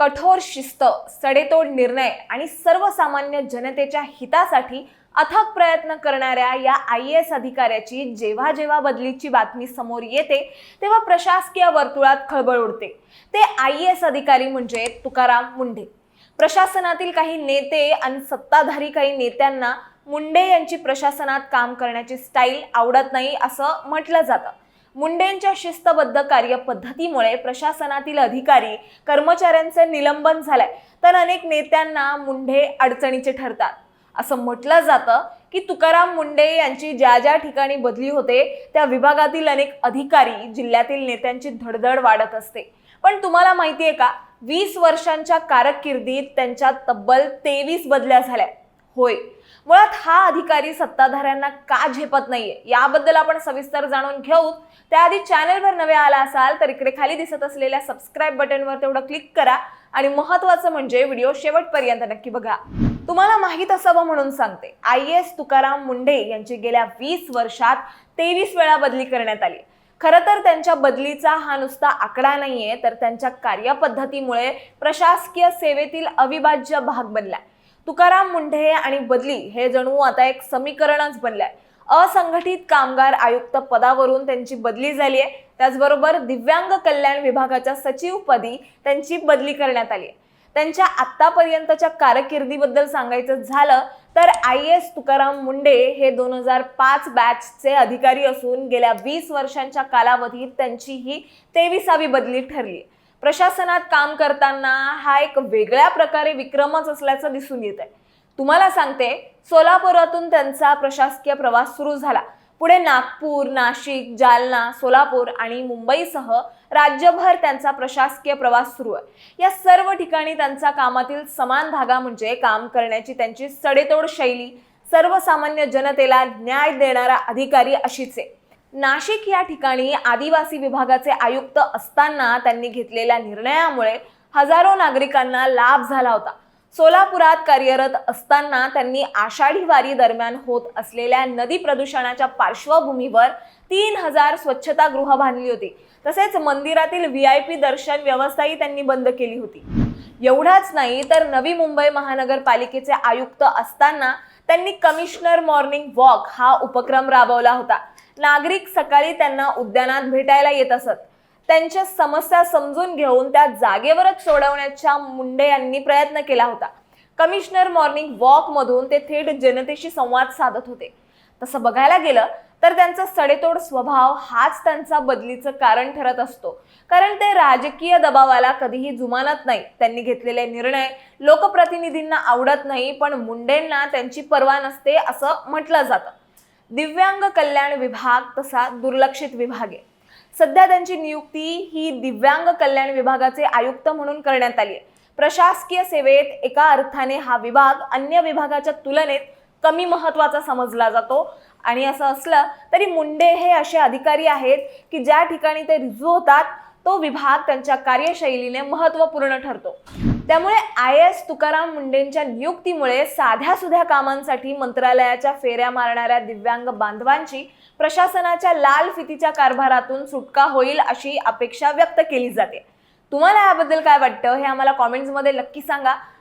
कठोर शिस्त सडेतोड निर्णय आणि सर्वसामान्य जनतेच्या हितासाठी अथक प्रयत्न करणाऱ्या या आय एस अधिकाऱ्याची जेव्हा जेव्हा बदलीची बातमी समोर येते तेव्हा प्रशासकीय वर्तुळात खळबळ उडते. ते आय एस अधिकारी म्हणजे तुकाराम मुंढे. प्रशासनातील काही नेते आणि सत्ताधारी काही नेत्यांना मुंडे यांची प्रशासनात काम करण्याची स्टाईल आवडत नाही असं म्हटलं जातं. मुंडेंच्या शिस्तबद्ध कार्यपद्धतीमुळे प्रशासनातील अधिकारी कर्मचाऱ्यांचे निलंबन झालंय. तर अनेक नेत्यांना मुंडे अडचणीचे ठरतात. असं म्हटलं जातं की तुकाराम मुंडे यांची ज्या ज्या ठिकाणी बदली होते त्या विभागातील अनेक अधिकारी जिल्ह्यातील नेत्यांची धडधड वाढत असते. पण तुम्हाला माहिती आहे का वीस वर्षांच्या कारकिर्दीत त्यांच्या तब्बल तेवीस बदल्या झाल्या. होय. मुळात हा अधिकारी सत्ताधाऱ्यांना का झेपत नाहीये? याबद्दल आपण सविस्तर जाणून घेऊ. त्याआधी चॅनलवर नवे आला असाल तर इकडे खाली दिसत असलेल्या सबस्क्राईब बटनवर तेवढं क्लिक करा आणि महत्वाचं म्हणजे व्हिडिओ शेवटपर्यंत नक्की बघा. तुम्हाला माहीत असावं म्हणून सांगते आय एस तुकाराम मुंडे यांची गेल्या वीस वर्षात तेवीस वेळा बदली करण्यात आली. खरं तर त्यांच्या बदलीचा हा नुसता आकडा नाहीये तर त्यांच्या कार्यपद्धतीमुळे प्रशासकीय सेवेतील अविभाज्य भाग बनलाय तुकाराम मुंढे आणि बदली हे जणू आता एक समीकरणच बनलंय असंघटित कामगार आयुक्त पदावरून त्यांची बदली झाली आहे त्याचबरोबर दिव्यांग कल्याण विभागाच्या सचिवपदी त्यांची बदली करण्यात आली आहे त्यांच्या आत्तापर्यंतच्या कारकिर्दीबद्दल सांगायचं झालं तर आय एस तुकाराम मुंडे हे दोन हजार पाच बॅचचे अधिकारी असून गेल्या वीस वर्षांच्या कालावधीत त्यांची ही तेविसावी बदली ठरली प्रशासनात काम करताना हा एक वेगळ्या प्रकारे विक्रमच असल्याचं दिसून येत आहे तुम्हाला सांगते सोलापुरातून त्यांचा प्रशासकीय प्रवास सुरू झाला. पुढे नागपूर नाशिक जालना सोलापूर आणि मुंबईसह राज्यभर त्यांचा प्रशासकीय प्रवास सुरू आहे. या सर्व ठिकाणी त्यांचा कामातील समान धागा म्हणजे काम करण्याची त्यांची सडेतोड शैली सर्वसामान्य जनतेला न्याय देणारा अधिकारी अशीच आहे. नाशिक या ठिकाणी आदिवासी विभागाचे आयुक्त असताना त्यांनी घेतलेल्या निर्णयामुळे हजारो नागरिकांना लाभ झाला होता. सोलापुरात कार्यरत असताना त्यांनी आषाढी वारी दरम्यान होत असलेल्या नदी प्रदूषणाच्या पार्श्वभूमीवर तीन हजार स्वच्छतागृह बांधली होती. तसेच मंदिरातील व्ही आय पी दर्शन व्यवस्थाही त्यांनी बंद केली होती. एवढाच नाही तर नवी मुंबई महानगरपालिकेचे आयुक्त असताना त्यांनी कमिशनर मॉर्निंग वॉक हा उपक्रम राबवला होता. नागरिक सकाळी त्यांना उद्यानात भेटायला येत असत. त्यांच्या समस्या समजून घेऊन त्या जागेवरच सोडवण्याच्या मुंडे यांनी प्रयत्न केला होता. कमिशनर मॉर्निंग वॉकमधून ते थेट जनतेशी संवाद साधत होते. तसं बघायला गेलं तर त्यांचा सडेतोड स्वभाव हाच त्यांचा बदलीचं कारण ठरत असतो. कारण ते राजकीय दबावाला कधीही जुमानत नाही. त्यांनी घेतलेले निर्णय लोकप्रतिनिधींना आवडत नाही पण मुंडेंना त्यांची पर्वा नसते असं म्हटलं जातं. दिव्यांग कल्याण विभाग तसा दुर्लक्षित विभाग आहे. सध्या त्यांची नियुक्ती ही दिव्यांग कल्याण विभागाचे आयुक्त म्हणून करण्यात आली आहे. प्रशासकीय सेवेत एका अर्थाने हा विभाग अन्य विभागाच्या तुलनेत कमी महत्त्वाचा समजला जातो. आणि असं असलं तरी मुंडे हे असे अधिकारी आहेत की ज्या ठिकाणी ते रुजू होतात तो विभाग त्यांच्या कार्यशैलीने महत्त्वपूर्ण ठरतो. त्यामुळे आय एस तुकाराम मुंडेंच्या नियुक्तीमुळे साध्या सुध्या कामांसाठी मंत्रालयाच्या फेऱ्या मारणाऱ्या दिव्यांग बांधवांची प्रशासनाच्या लाल फितीच्या कारभारातून सुटका होईल अशी अपेक्षा व्यक्त केली जाते. तुम्हाला याबद्दल काय वाटतं हे आम्हाला कॉमेंट्समध्ये नक्की सांगा.